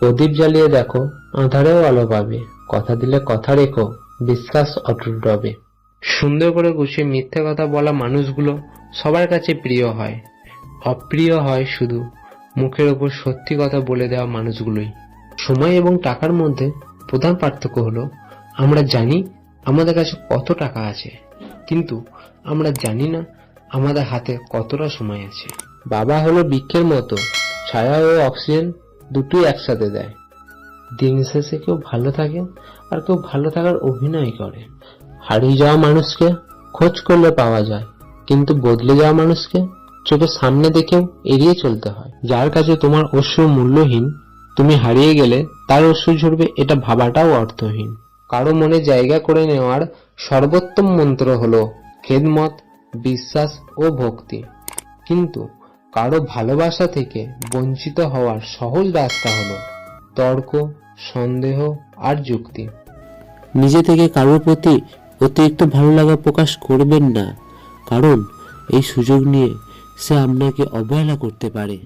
প্রদীপ জ্বালিয়ে দেখো, আঁধারেও আলো পাবে। কথা দিলে কথা রেখো, বিশ্বাস অটুট রবে। সুন্দর করে গুছিয়ে মিথ্যে কথা বলা মানুষগুলো সবার কাছে প্রিয় হয়। অপ্রিয় হয় শুধু। মুখের ওপর সত্যি কথা বলে দেওয়া মানুষগুলোই। সময় এবং টাকার মধ্যে প্রধান পার্থক্য হলো, আমরা জানি আমাদের কাছে কত টাকা আছে, কিন্তু আমরা জানি না আমাদের হাতে কতটা সময় আছে। বাবা হলো বৃক্ষের মতো, ছায়া ও অক্সিজেন দুটোই একসাথে দেয়। দিন শেষে কেউ ভালো থাকে আর কেউ ভালো থাকার অভিনয় করে হারিয়ে যাওয়া মানুষকে খোঁজ করলে পাওয়া যায়, কিন্তু বদলে যাওয়া মানুষকে চোখের সামনে দেখেও এড়িয়ে চলতে হয়। যার কাছে তোমার অশ্রু মূল্যহীন, তুমি হারিয়ে গেলে তার অশ্রু ঝরবে এটা ভাবাটাও অর্থহীন। কারও মনে জায়গা করে নেওয়ার সর্বোত্তম মন্ত্র হলো খেদমত, বিশ্বাস ও ভক্তি। কিন্তু কারও ভালোবাসা থেকে বঞ্চিত হওয়ার সহজ রাস্তা হলো তর্ক, সন্দেহ আর যুক্তি। নিজে থেকে কারোর প্রতি অতিরিক্ত ভালো লাগা প্রকাশ করবেন না, কারণ এই সুযোগ নিয়ে সে আপনাকে অবহেলা করতে পারে।